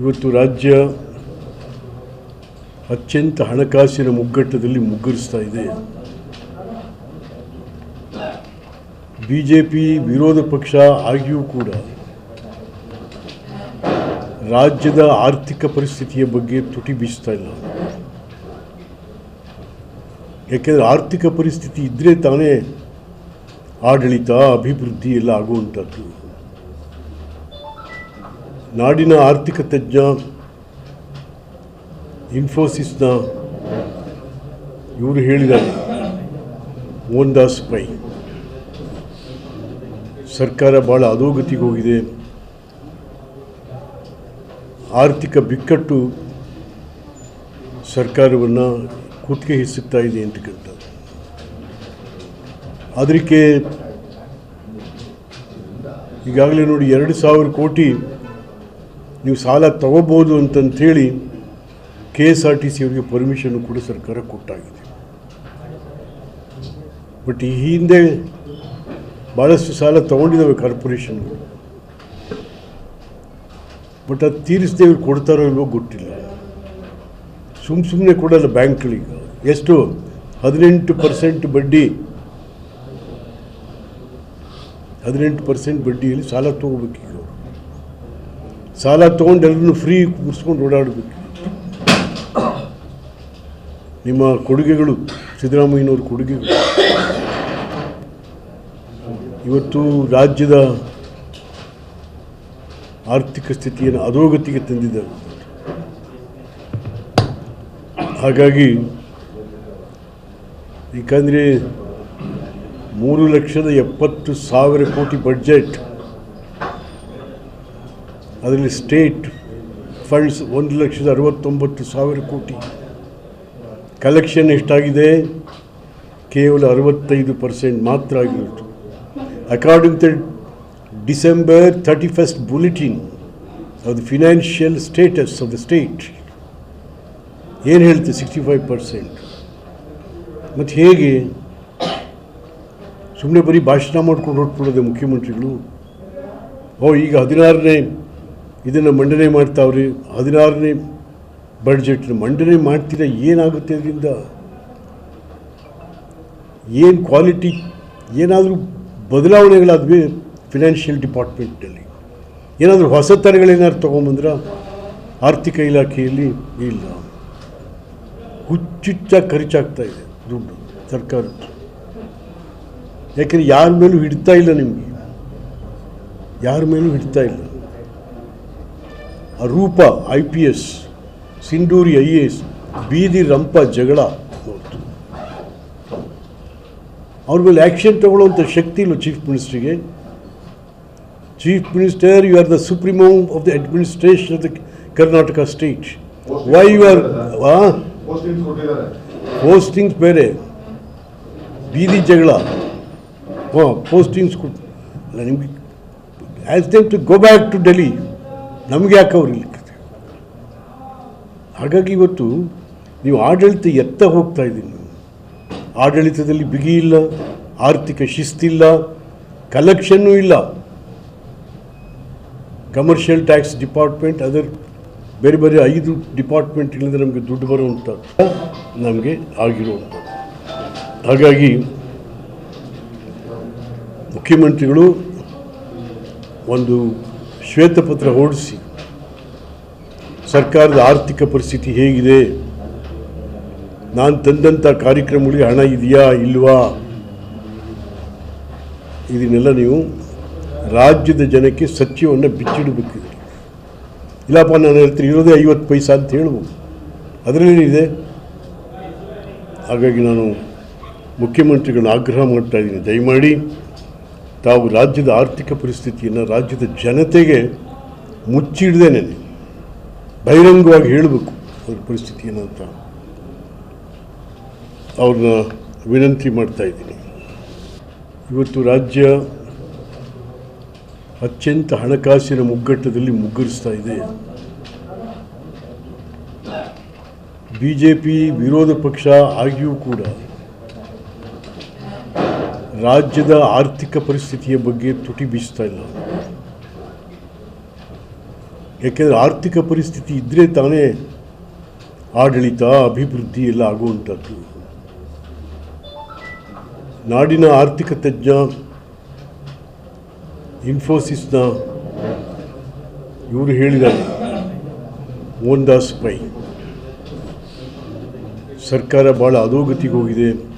ಇವತ್ತು ರಾಜ್ಯ ಅತ್ಯಂತ ಹಣಕಾಸಿನ ಮುಗ್ಗಟ್ಟದಲ್ಲಿ ಮುಗ್ಗರಿಸ್ತಾ ಇದೆ. ಬಿ ಜೆ ಪಿ ವಿರೋಧ ಪಕ್ಷ ಆಗಿಯೂ ಕೂಡ ರಾಜ್ಯದ ಆರ್ಥಿಕ ಪರಿಸ್ಥಿತಿಯ ಬಗ್ಗೆ ತುಟಿ ಬೀಸ್ತಾ ಇಲ್ಲ. ಯಾಕೆಂದರೆ ಆರ್ಥಿಕ ಪರಿಸ್ಥಿತಿ ಇದ್ದರೆ ತಾನೇ ಆಡಳಿತ, ಅಭಿವೃದ್ಧಿ ಎಲ್ಲ ಆಗುವಂಥದ್ದು. ನಾಡಿನ ಆರ್ಥಿಕ ತಜ್ಞ ಇನ್ಫೋಸಿಸ್ನ ಇವರು ಹೇಳಿದ್ದಾರೆ ಮೋಹನ್ ದಾಸ್ ಪೈ. ಸರ್ಕಾರ ಭಾಳ ಅಧೋಗತಿಗೆ ಹೋಗಿದೆ. ಆರ್ಥಿಕ ಬಿಕ್ಕಟ್ಟು ಸರ್ಕಾರವನ್ನು ಕುತ್ತಿಗೆ ಹಿಸುತ್ತಾ ಇದೆ ಅಂತ ಕೇಳ್ತಾರೆ. ಅದಕ್ಕೆ ಈಗಾಗಲೇ ನೋಡಿ ಎರಡು ಸಾವಿರ ಕೋಟಿ ನೀವು ಸಾಲ ತಗೋಬೋದು ಅಂತಂಥೇಳಿ K S R T C ಅವರಿಗೆ ಪರ್ಮಿಷನ್ ಕೂಡ ಸರ್ಕಾರ ಕೊಟ್ಟಾಗಿದೆ. ಬಟ್ ಈ ಹಿಂದೆ ಭಾಳಷ್ಟು ಸಾಲ ತಗೊಂಡಿದ್ದಾವೆ ಕಾರ್ಪೊರೇಷನ್ಗಳು ಬಟ್ ಅದು ತೀರಿಸದೆ ಇವ್ರು ಕೊಡ್ತಾರೋ ಇಲ್ವೋ ಗೊತ್ತಿಲ್ಲ. ಸುಮ್ಮ ಸುಮ್ಮನೆ ಕೊಡಲ್ಲ ಬ್ಯಾಂಕ್ಗಳಿಗೆ. ಎಷ್ಟು? ಹದಿನೆಂಟು ಪರ್ಸೆಂಟ್ ಬಡ್ಡಿ. ಹದಿನೆಂಟು ಪರ್ಸೆಂಟ್ ಬಡ್ಡಿಯಲ್ಲಿ ಸಾಲ ತೊಗೋಬೇಕೀಗ ಅವರು ಸಾಲ ತೊಗೊಂಡು ಎಲ್ಲರೂ ಫ್ರೀ ಮುಗಿಸ್ಕೊಂಡು ಓಡಾಡಬೇಕು. ನಿಮ್ಮ ಕೊಡುಗೆಗಳು, ಸಿದ್ದರಾಮಯ್ಯನವ್ರ ಕೊಡುಗೆಗಳು. ಇವತ್ತು ರಾಜ್ಯದ ಆರ್ಥಿಕ ಸ್ಥಿತಿಯನ್ನು ಅಧೋಗತಿಗೆ ತಂದಿದ್ದಾರೆ. ಹಾಗಾಗಿ, ಏಕೆಂದರೆ ಮೂರು ಲಕ್ಷದ ಎಪ್ಪತ್ತು ಸಾವಿರ ಕೋಟಿ ಬಡ್ಜೆಟ್ ಅದರಲ್ಲಿ ಸ್ಟೇಟ್ ಫಂಡ್ಸ್ ಒಂದು ಲಕ್ಷದ ಅರವತ್ತೊಂಬತ್ತು ಸಾವಿರ ಕೋಟಿ. ಕಲೆಕ್ಷನ್ ಎಷ್ಟಾಗಿದೆ? ಕೇವಲ ಅರವತ್ತೈದು ಪರ್ಸೆಂಟ್ ಮಾತ್ರ ಆಗಿರೋದು. According to December thirty first bulletin of the financial status of the state ಏನು ಹೇಳ್ತೀವಿ ಸಿಕ್ಸ್ಟಿ ಫೈವ್ ಪರ್ಸೆಂಟ್ ಮತ್ತು ಹೇಗೆ? ಸುಮ್ಮನೆ ಬರೀ ಭಾಷಣ ಮಾಡ್ಕೊಂಡು ಹೊರಟ್ಬಿಡೋದೆ ಮುಖ್ಯಮಂತ್ರಿಗಳು? ಓ, ಈಗ ಹದಿನಾರನೇ ಇದನ್ನು ಮಂಡನೆ ಮಾಡ್ತಾವ್ರಿ. ಹದಿನಾರನೇ ಬಡ್ಜೆಟ್ನ ಮಂಡನೆ ಮಾಡ್ತೀರಾ ಏನಾಗುತ್ತೆ ಅದರಿಂದ? ಏನು ಕ್ವಾಲಿಟಿ ಏನಾದರೂ ಬದಲಾವಣೆಗಳಾದ್ವಿ ಫಿನಾನ್ಷಿಯಲ್ ಡಿಪಾರ್ಟ್ಮೆಂಟ್ನಲ್ಲಿ ಏನಾದರೂ ಹೊಸ ಥರಗಳೇನಾದ್ರು ತೊಗೊಂಬಂದ್ರೆ ಆರ್ಥಿಕ ಇಲಾಖೆಯಲ್ಲಿ ಇಲ್ಲ. ಹುಚ್ಚುಚ್ಚಾಗಿ ಖರ್ಚಾಗ್ತಾ ಇದೆ ದುಡ್ಡು ಸರ್ಕಾರ ಯಾಕೆಂದರೆ ಯಾರ ಮೇಲೂ ಹಿಡ್ತಾ ಇಲ್ಲ ನಿಮಗೆ. ಯಾರ ಮೇಲೂ ಹಿಡ್ತಾ ಇಲ್ಲ. Roopa I P S Sindhuri I A S ಬೀದಿ ರಂಪ ಜಗಳ ಅವ್ರ ಮೇಲೆ ಆ್ಯಕ್ಷನ್ ತಗೊಳ್ಳುವಂಥ ಶಕ್ತಿ ಇಲ್ಲ ಚೀಫ್ ಮಿನಿಸ್ಟ್ರಿಗೆ. Chief minister you are the supremo of the administration of the Karnataka state. Why you are postings ಬೇರೆ. ಬೀದಿ ಜಗಳ. ಹಾಂ ಪೋಸ್ಟಿಂಗ್ಸ್ ಕೊಟ್ಟು ನಿಮಗೆ as them to go back to Delhi ನಮಗೆ ಯಾಕೆ ಅವ್ರು ಹಾಗಾಗಿ ಇವತ್ತು ನೀವು ಆಡಳಿತ ಎತ್ತ ಹೋಗ್ತಾ ಇದ್ದೀನಿ. ಆಡಳಿತದಲ್ಲಿ ಬಿಗಿ ಇಲ್ಲ, ಆರ್ಥಿಕ ಶಿಸ್ತಿಲ್ಲ ಕಲೆಕ್ಷನ್ನು ಇಲ್ಲ. ಕಮರ್ಷಿಯಲ್ ಟ್ಯಾಕ್ಸ್ ಡಿಪಾರ್ಟ್ಮೆಂಟ್ ಅದರ್ ಬೇರೆ ಬೇರೆ ಐದು ಡಿಪಾರ್ಟ್ಮೆಂಟ್ಗಳಿಂದ ನಮಗೆ ದುಡ್ಡು ಬರುವಂಥ ನಮಗೆ ಆಗಿರುವಂಥದ್ದು. ಹಾಗಾಗಿ ಮುಖ್ಯಮಂತ್ರಿಗಳು ಒಂದು ಶ್ವೇತಪತ್ರ ಓಡಿಸಿ ಸರ್ಕಾರದ ಆರ್ಥಿಕ ಪರಿಸ್ಥಿತಿ ಹೇಗಿದೆ? ನಾನು ತಂದಂಥ ಕಾರ್ಯಕ್ರಮಗಳಿಗೆ ಹಣ ಇದೆಯಾ, ಇಲ್ವಾ? ಇದನ್ನೆಲ್ಲ ನೀವು ರಾಜ್ಯದ ಜನಕ್ಕೆ ಸತ್ಯವನ್ನು ಬಿಚ್ಚಿಡಬೇಕಿದೆ ಇಲ್ಲಪ್ಪ, ನಾನು ಹೇಳ್ತೀನಿ, ಇರೋದೇ ಐವತ್ತು ಪೈಸ ಅಂತ ಹೇಳ್ಬೋದು ಅದರಲ್ಲೇನಿದೆ ಹಾಗಾಗಿ ನಾನು ಮುಖ್ಯಮಂತ್ರಿಗಳನ್ನ ಆಗ್ರಹ ಮಾಡ್ತಾ ಇದ್ದೀನಿ. ದಯಮಾಡಿ ತಾವು ರಾಜ್ಯದ ಆರ್ಥಿಕ ಪರಿಸ್ಥಿತಿಯನ್ನು ರಾಜ್ಯದ ಜನತೆಗೆ ಮುಚ್ಚಿಡ್ದೇನೆ ಬಹಿರಂಗವಾಗಿ ಹೇಳಬೇಕು ಅವ್ರ ಪರಿಸ್ಥಿತಿ ಏನಂತ ಅವ್ರನ್ನ ವಿನಂತಿ ಮಾಡ್ತಾ ಇದ್ದೀನಿ. ಇವತ್ತು ರಾಜ್ಯ ಅತ್ಯಂತ ಹಣಕಾಸಿನ ಮುಗ್ಗಟ್ಟದಲ್ಲಿ ಮುಗ್ಗರಿಸ್ತಾ ಇದೆ. ಬಿ ಜೆ ಪಿ ವಿರೋಧ ಪಕ್ಷ ಆಗಿಯೂ ಕೂಡ ರಾಜ್ಯದ ಆರ್ಥಿಕ ಪರಿಸ್ಥಿತಿಯ ಬಗ್ಗೆ ತುಟಿ ಬೀಸ್ತಾ ಇಲ್ಲ. ಯಾಕೆಂದರೆ ಆರ್ಥಿಕ ಪರಿಸ್ಥಿತಿ ಇದ್ದರೆ ತಾನೇ ಆಡಳಿತ, ಅಭಿವೃದ್ಧಿ ಎಲ್ಲ ಆಗುವಂಥದ್ದು. ನಾಡಿನ ಆರ್ಥಿಕ ತಜ್ಞ, ಇನ್ಫೋಸಿಸ್ನ ಇವರು ಹೇಳಿದ್ದಾರೆ, ಮೋಹನ್ ದಾಸ್ ಪೈ. ಸರ್ಕಾರ ಭಾಳ ಅಧೋಗತಿಗೆ ಹೋಗಿದೆ.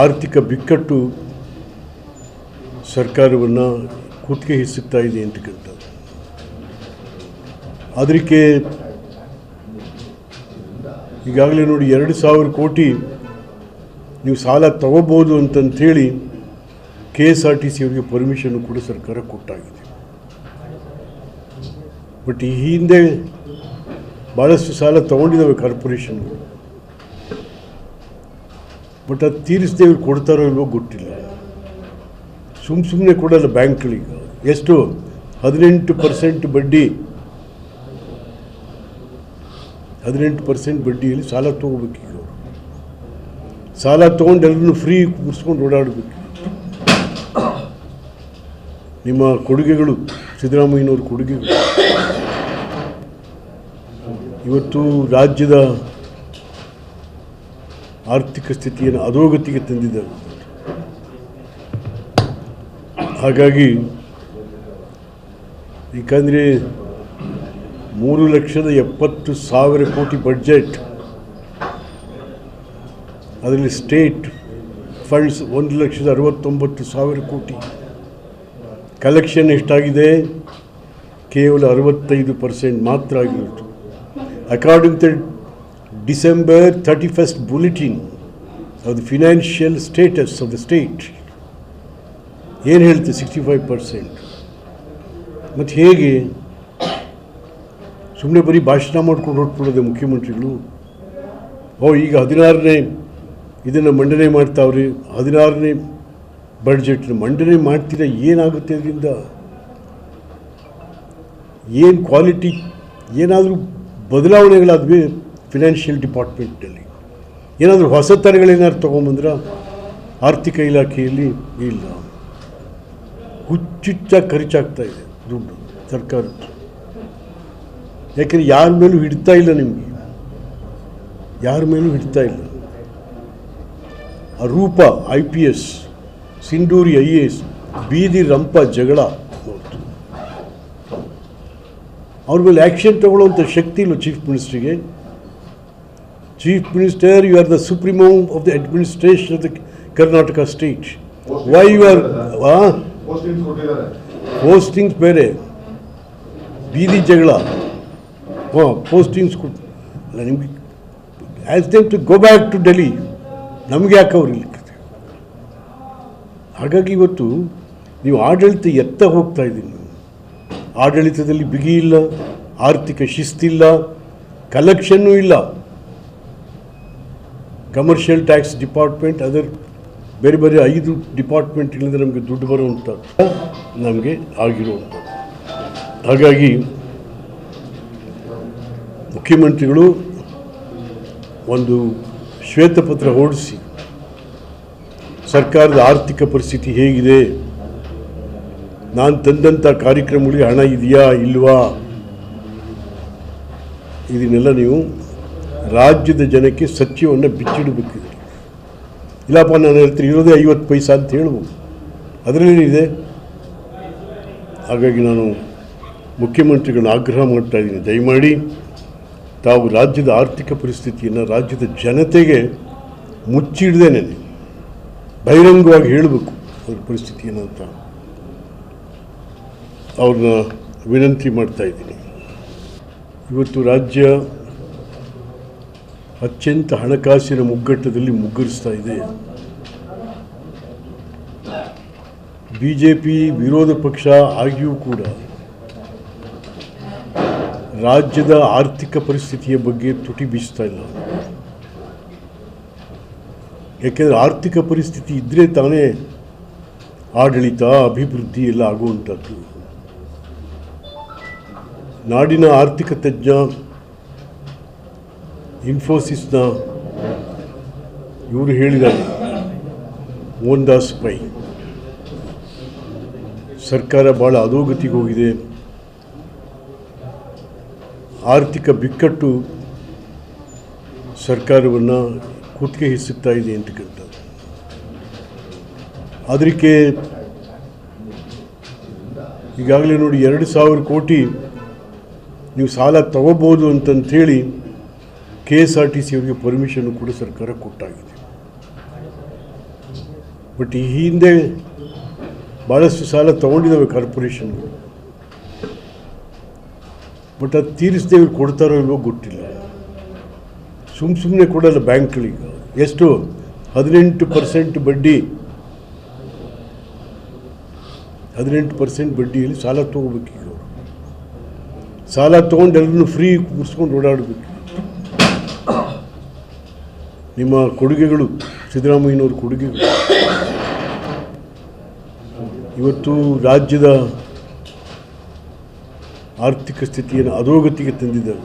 ಆರ್ಥಿಕ ಬಿಕ್ಕಟ್ಟು ಸರ್ಕಾರವನ್ನು ಕುತ್ತಿಗೆ ಹಿಸುತ್ತಾ ಇದೆ ಅಂತಕ್ಕಂಥದ್ದು ಅದಕ್ಕೆ ಈಗಾಗಲೇ ನೋಡಿ ಎರಡು ಸಾವಿರ ಕೋಟಿ ನೀವು ಸಾಲ ತಗೋಬೋದು ಅಂತಂಥೇಳಿ K S R T C ಅವರಿಗೆ ಪರ್ಮಿಷನ್ ಕೂಡ ಸರ್ಕಾರ ಕೊಟ್ಟಾಗಿದೆ. ಬಟ್ ಈ ಹಿಂದೆ ಭಾಳಷ್ಟು ಸಾಲ ತಗೊಂಡಿದ್ದಾವೆ ಕಾರ್ಪೊರೇಷನ್ಗಳು. ಬಟ್ ಅದು ತೀರಿಸದೆ ಇವ್ರು ಕೊಡ್ತಾರೋ ಇಲ್ವೋ ಗೊತ್ತಿಲ್ಲ. ಸುಮ್ಮ ಸುಮ್ಮನೆ ಕೊಡಲ್ಲ ಬ್ಯಾಂಕ್ಗಳಿಗೆ. ಎಷ್ಟು? ಹದಿನೆಂಟು ಪರ್ಸೆಂಟ್ ಬಡ್ಡಿ. ಹದಿನೆಂಟು ಪರ್ಸೆಂಟ್ ಬಡ್ಡಿಯಲ್ಲಿ ಸಾಲ ತೊಗೋಬೇಕೀಗ ಅವರು. ಸಾಲ ತೊಗೊಂಡು ಎಲ್ಲರೂ ಫ್ರೀ ಕೂರಿಸ್ಕೊಂಡು ಓಡಾಡಬೇಕು. ನಿಮ್ಮ ಕೊಡುಗೆಗಳು, ಸಿದ್ದರಾಮಯ್ಯನವ್ರ ಕೊಡುಗೆಗಳು. ಇವತ್ತು ರಾಜ್ಯದ ಆರ್ಥಿಕ ಸ್ಥಿತಿಯನ್ನು ಅಧೋಗತಿಗೆ ತಂದಿದ್ದಾರೆ. ಹಾಗಾಗಿ, ಏಕೆಂದರೆ ಮೂರು ಲಕ್ಷದ ಎಪ್ಪತ್ತು ಸಾವಿರ ಕೋಟಿ ಬಡ್ಜೆಟ್ ಅದರಲ್ಲಿ ಸ್ಟೇಟ್ ಫಂಡ್ಸ್ ಒಂದು ಲಕ್ಷದ ಅರವತ್ತೊಂಬತ್ತು ಸಾವಿರ ಕೋಟಿ. ಕಲೆಕ್ಷನ್ ಎಷ್ಟಾಗಿದೆ? ಕೇವಲ ಅರವತ್ತೈದು ಪರ್ಸೆಂಟ್ ಮಾತ್ರ ಆಗಿರುತ್ತೆ according the thirty first bulletin of the financial status of the state ಏನು ಹೇಳ್ತೀವಿ ಸಿಕ್ಸ್ಟಿ ಫೈವ್ ಪರ್ಸೆಂಟ್ ಮತ್ತು ಹೇಗೆ? ಸುಮ್ಮನೆ ಬರೀ ಭಾಷಣ ಮಾಡ್ಕೊಂಡು ಹೊರಟ್ಬಿಡೋದೆ ಮುಖ್ಯಮಂತ್ರಿಗಳು. ಓ, ಈಗ ಹದಿನಾರನೇ ಇದನ್ನು ಮಂಡನೆ ಮಾಡ್ತಾವ್ರಿ. ಹದಿನಾರನೇ ಬಡ್ಜೆಟ್ನ ಮಂಡನೆ ಮಾಡ್ತೀರಾ ಏನಾಗುತ್ತೆ ಅದರಿಂದ? ಏನು ಕ್ವಾಲಿಟಿ ಏನಾದರೂ ಬದಲಾವಣೆಗಳಾದ್ವಿ? ಫಿನಾನ್ಷಿಯಲ್ ಡಿಪಾರ್ಟ್ಮೆಂಟಲ್ಲಿ ಏನಾದರೂ ಹೊಸತನಗಳೇನಾದ್ರು ತೊಗೊಂಬಂದ್ರೆ ಆರ್ಥಿಕ ಇಲಾಖೆಯಲ್ಲಿ ಇಲ್ಲ. ಹುಚ್ಚುಚ್ಚಾಗಿ ಖರ್ಚಾಗ್ತಾ ಇದೆ ದುಡ್ಡು ಸರ್ಕಾರ ಯಾಕೆಂದರೆ ಯಾರ ಮೇಲೂ ಹಿಡ್ತಾ ಇಲ್ಲ ನಿಮಗೆ. ಯಾರ ಮೇಲೂ ಹಿಡ್ತಾ ಇಲ್ಲ. Roopa I P S, Sindhuri I A S, ಬೀದಿ ರಂಪ ಜಗಳ ಅವ್ರ ಮೇಲೆ ಆ್ಯಕ್ಷನ್ ತಗೊಳ್ಳುವಂಥ ಶಕ್ತಿ ಇಲ್ಲ ಚೀಫ್ ಮಿನಿಸ್ಟ್ರಿಗೆ chief minister you are the supremo of the administration of the Karnataka state why you are postings ಕೊಟ್ಟಿದ್ದಾರೆ ಪೋಸ್ಟಿಂಗ್ಸ್ ಬೇರೆ ಬೀದಿ ಜಗಳ ಹಾಂ ಪೋಸ್ಟಿಂಗ್ಸ್ ಕೊಟ್ಟು ಅಲ್ಲ ನಿಮಗೆ as them to go back to Delhi ನಮಗೆ ಯಾಕೆ ಅವ್ರು ಇಲ್ಲಿ ಹಾಗಾಗಿ ಇವತ್ತು ನೀವು ಆಡಳಿತ ಎತ್ತ ಹೋಗ್ತಾ ಇದ್ದೀನಿ. ನೀವು ಆಡಳಿತದಲ್ಲಿ ಬಿಗಿ ಇಲ್ಲ ಆರ್ಥಿಕ ಶಿಸ್ತಿಲ್ಲ ಕಲೆಕ್ಷನ್ನೂ ಇಲ್ಲ. ಕಮರ್ಷಿಯಲ್ ಟ್ಯಾಕ್ಸ್ ಡಿಪಾರ್ಟ್ಮೆಂಟ್ ಅದರ್ ಬೇರೆ ಬೇರೆ ಐದು ಡಿಪಾರ್ಟ್ಮೆಂಟ್ಗಳಿಂದ ನಮಗೆ ದುಡ್ಡು ಬರುವಂಥ ನಮಗೆ ಆಗಿರುವಂಥದ್ದು. ಹಾಗಾಗಿ ಮುಖ್ಯಮಂತ್ರಿಗಳು ಒಂದು ಶ್ವೇತಪತ್ರ ಹೊರಡಿಸಿ, ಸರ್ಕಾರದ ಆರ್ಥಿಕ ಪರಿಸ್ಥಿತಿ ಹೇಗಿದೆ? ನಾನು ತಂದಂಥ ಕಾರ್ಯಕ್ರಮಗಳಿಗೆ ಹಣ ಇದೆಯಾ, ಇಲ್ವಾ? ಇದನ್ನೆಲ್ಲ ನೀವು ರಾಜ್ಯದ ಜನಕ್ಕೆ ಸತ್ಯವನ್ನು ಬಿಚ್ಚಿಡಬೇಕಿದೆ ಇಲ್ಲಪ್ಪ ನಾನು ಹೇಳ್ತೀನಿ ಇರೋದೇ ಐವತ್ತು ಪೈಸಾ ಅಂತ ಹೇಳ್ಬೋದು ಅದರಲ್ಲೇನಿದೆ ಹಾಗಾಗಿ ನಾನು ಮುಖ್ಯಮಂತ್ರಿಗಳನ್ನ ಆಗ್ರಹ ಮಾಡ್ತಾ ಇದ್ದೀನಿ. ದಯಮಾಡಿ ತಾವು ರಾಜ್ಯದ ಆರ್ಥಿಕ ಪರಿಸ್ಥಿತಿಯನ್ನು ರಾಜ್ಯದ ಜನತೆಗೆ ಮುಚ್ಚಿಡ್ದೇನೆ ಬಹಿರಂಗವಾಗಿ ಹೇಳಬೇಕು ಅವ್ರ ಪರಿಸ್ಥಿತಿ ಏನಂತ ಅವ್ರನ್ನ ವಿನಂತಿ ಮಾಡ್ತಾ ಇದ್ದೀನಿ. ಇವತ್ತು ರಾಜ್ಯ ಅತ್ಯಂತ ಹಣಕಾಸಿನ ಮುಗ್ಗಟ್ಟದಲ್ಲಿ ಮುಗ್ಗರಿಸ್ತಾ ಇದೆ. ಬಿ ಜೆ ಪಿ ವಿರೋಧ ಪಕ್ಷ ಆಗಿಯೂ ಕೂಡ ರಾಜ್ಯದ ಆರ್ಥಿಕ ಪರಿಸ್ಥಿತಿಯ ಬಗ್ಗೆ ತುಟಿ ಬೀಸ್ತಾ ಇಲ್ಲ. ಯಾಕೆಂದರೆ ಆರ್ಥಿಕ ಪರಿಸ್ಥಿತಿ ಇದ್ದರೆ ತಾನೇ ಆಡಳಿತ, ಅಭಿವೃದ್ಧಿ ಎಲ್ಲ ಆಗುವಂಥದ್ದು. ನಾಡಿನ ಆರ್ಥಿಕ ತಜ್ಞ ಇನ್ಫೋಸಿಸ್ನ ಇವರು ಹೇಳಿದ್ದಾರೆ, ಓನ್ ದಾಸ್ ಸರ್ಕಾರ ಭಾಳ ಅಧೋಗತಿಗೆ ಹೋಗಿದೆ. ಆರ್ಥಿಕ ಬಿಕ್ಕಟ್ಟು ಸರ್ಕಾರವನ್ನು ಕುತ್ತಿಗೆ ಹಿಸುತ್ತಾ ಇದೆ ಅಂತಕ್ಕಂಥದ್ದು ಅದಕ್ಕೆ ಈಗಾಗಲೇ ನೋಡಿ ಎರಡು ಸಾವಿರ ಕೋಟಿ ನೀವು ಸಾಲ ತಗೋಬೋದು ಅಂತಂಥೇಳಿ K S R T C ಅವರಿಗೆ ಪರ್ಮಿಷನ್ ಕೂಡ ಸರ್ಕಾರ ಕೊಟ್ಟಾಗಿದೆ. ಬಟ್ ಈ ಹಿಂದೆ ಭಾಳಷ್ಟು ಸಾಲ ತಗೊಂಡಿದ್ದಾವೆ ಕಾರ್ಪೊರೇಷನ್ಗಳು ಬಟ್ ಅದು ತೀರಿಸದೆ ಇವ್ರು ಕೊಡ್ತಾರೋ ಇಲ್ವೋ ಗೊತ್ತಿಲ್ಲ. ಸುಮ್ಮ ಸುಮ್ಮನೆ ಕೊಡಲ್ಲ ಬ್ಯಾಂಕ್ಗಳಿಗೆ. ಎಷ್ಟು? ಹದಿನೆಂಟು ಪರ್ಸೆಂಟ್ ಬಡ್ಡಿ. ಹದಿನೆಂಟು ಪರ್ಸೆಂಟ್ ಬಡ್ಡಿಯಲ್ಲಿ ಸಾಲ ತೊಗೋಬೇಕೀಗ ಅವರು. ಸಾಲ ತೊಗೊಂಡು ಎಲ್ಲರೂ ಫ್ರೀ ಮುಗಿಸ್ಕೊಂಡು ಓಡಾಡಬೇಕು. ನಿಮ್ಮ ಕೊಡುಗೆಗಳು ಸಿದ್ದರಾಮಯ್ಯನವ್ರ ಕೊಡುಗೆಗಳು. ಇವತ್ತು ರಾಜ್ಯದ ಆರ್ಥಿಕ ಸ್ಥಿತಿಯನ್ನು ಅಧೋಗತಿಗೆ ತಂದಿದ್ದಾರೆ.